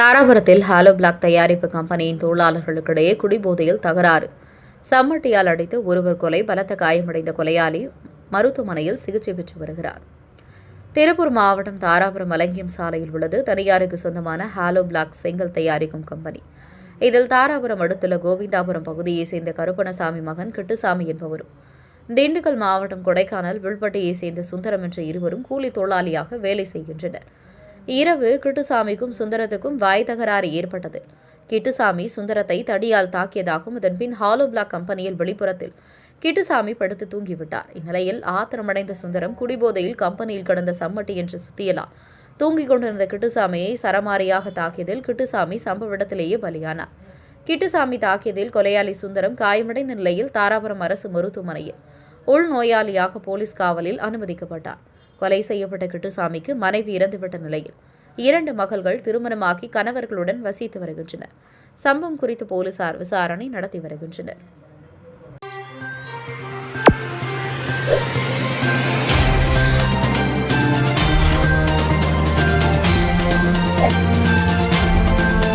தாராபுரத்தில் hollow block தயாரிப்பு கம்பெனியின் தொழிலாளர்களுக்கிடையே குடிபோதையில் தகராறு. சம்மட்டியால் அடித்து ஒருவர் கொலை பலத்த காயமடைந்த கொலையாளி மருத்துவமனையில் சிகிச்சை பெற்று வருகிறார். திருப்பூர் மாவட்டம் தாராபுரம் அலங்கியம் சாலையில் உள்ளது. தனியாருக்கு சொந்தமான ஹாலோ பிளாக் செங்கல் தயாரிக்கும் கம்பெனி. இதில் தாராபுரம் அடுத்துள்ள கோவிந்தாபுரம் பகுதியைச் சேர்ந்த கருப்பணசாமி மகன் கிட்டுசாமி என்பவரும் திண்டுக்கல் மாவட்டம் கொடைக்கானல் வில்பட்டியைச் சேர்ந்த சுந்தரம் என்ற இருவரும் கூலி தொழிலாளியாக வேலை செய்கின்றனர். இரவு கிட்டுசாமிக்கும் சுந்தரத்துக்கும் வாய் தகராறு ஏற்பட்டது. கிட்டுசாமி சுந்தரத்தை தடியால் தாக்கியதாகவும் இதன்பின் ஹாலோ பிளாக் கம்பெனியில் வெளிப்புறத்தில் கிட்டுசாமி படுத்து தூங்கிவிட்டார். இந்நிலையில் ஆத்திரமடைந்த சுந்தரம் குடிபோதையில் கம்பெனியில் கடந்த சம்மட்டி என்று சுத்தியலாம் தூங்கிக் கொண்டிருந்த கிட்டுசாமியை சரமாரியாக தாக்கியதில் கிட்டுசாமி சம்பவ இடத்திலேயே பலியானார். கிட்டுசாமி தாக்கியதில் கொலையாளி சுந்தரம் காயமடைந்த நிலையில் தாராபுரம் அரசு மருத்துவமனையில் உள்நோயாளியாக போலீஸ் காவலில் அனுமதிக்கப்பட்டார். கொலை செய்யப்பட்ட கிட்டுசாமிக்கு மனைவி இறந்துவிட்ட நிலையில் இரண்டு மகள்கள் திருமணமாகி கணவர்களுடன் வசித்து வருகின்றனர் சம்பவம் குறித்து போலீசார் விசாரணை நடத்தி வருகின்றனர்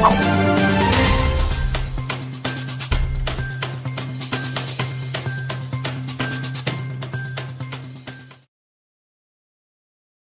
Oh.